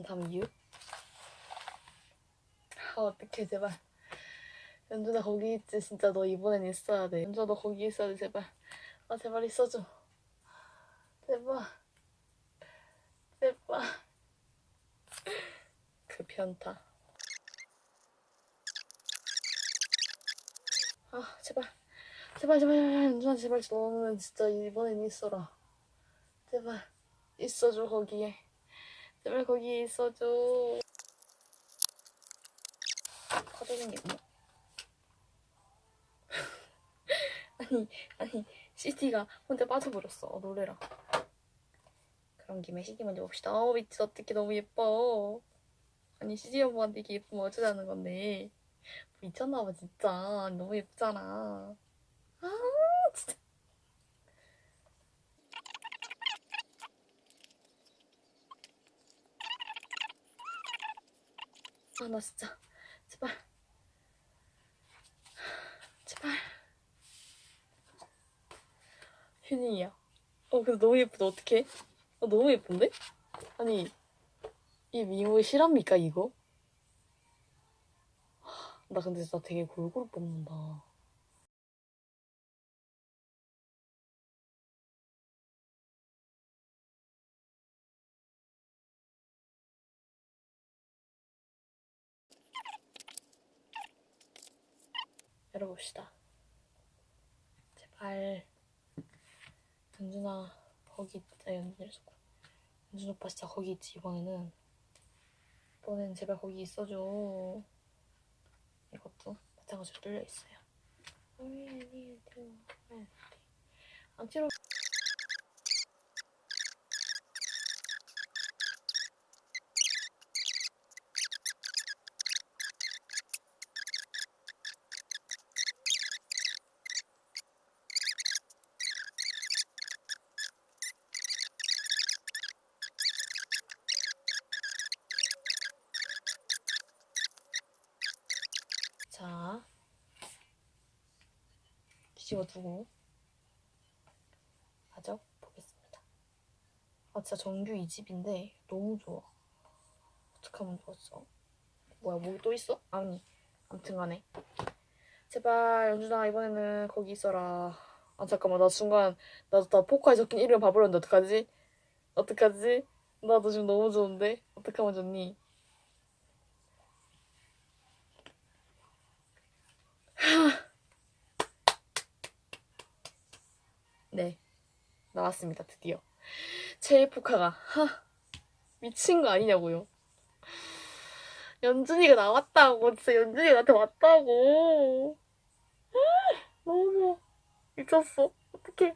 다음 이유? 아 어떡해 제발. 연준아 거기 있지. 진짜 너 이번엔 있어야 돼. 연준아 너 거기 있어야 돼 제발. 아 제발 있어줘. 제발. 제발. 그 변타. 아 제발 제발 제발 제발. 연준아 제발. 너는 진짜 이번엔 있어라. 제발. 있어줘 거기에 제발 거기 있어줘. 뭐? 아니 아니 CD가 혼자 빠져버렸어. 어, 놀래라. 그런 김에 CD 먼저 봅시다. 어 미치 어떻게 너무 예뻐. 아니 CD 엄마한테 이게 예쁘면 어쩌자는 건데. 미쳤나봐 진짜. 너무 예쁘잖아. 아 진짜. 아, 나 진짜. 제발. 제발. 휴닝이야. 어, 근데 너무 예쁘다. 어떡해? 어, 너무 예쁜데? 아니, 이 미모의 실합니까, 이거? 하, 나 근데 진짜 되게 골고루 뽑는다. 열어봅시다. 제발. 연준아, 거기 있자, 연준이 자꾸. 연준 오빠 진짜 거기 있지, 이번에는. 이번엔 제발 거기 있어줘. 이것도 마찬가지로 뚫려 있어요. 안티로 자 뒤집어 두고 마저 보겠습니다. 아 진짜 정규 2집인데 너무 좋아. 어떡하면 좋았어? 뭐야 목이 또 있어? 아니 아무튼간에 제발 연준아 이번에는 거기 있어라. 아 잠깐만 나 순간 나도 다 포카에 적힌 이름 봐버렸는데 어떡하지? 어떡하지? 나도 지금 너무 좋은데 어떡하면 좋니? 네, 나왔습니다, 드디어. 제일 포카가. 하, 미친 거 아니냐고요. 연준이가 나왔다고, 진짜 연준이가 나한테 왔다고. 너무 미쳤어. 어떡해.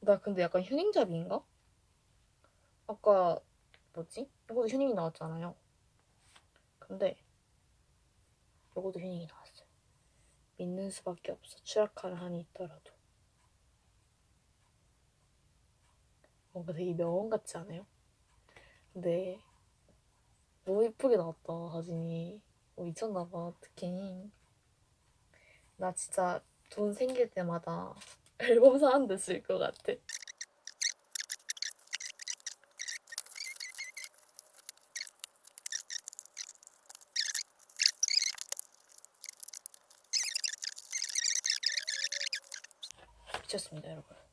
나 근데 약간 휴닝잡이인가? 아까 뭐지? 이것도 휴닝이 나왔잖아요. 근데 요것도 휴닝이 나왔어요. 믿는 수밖에 없어. 추락할 한이 있더라도. 뭔가 되게 명언 같지 않아요? 근데 너무 예쁘게 나왔다 사진이. 어, 미쳤나봐 어떡해. 나 진짜 돈 생길 때마다 앨범 사는데 쓸 것 같아. 미쳤습니다 여러분.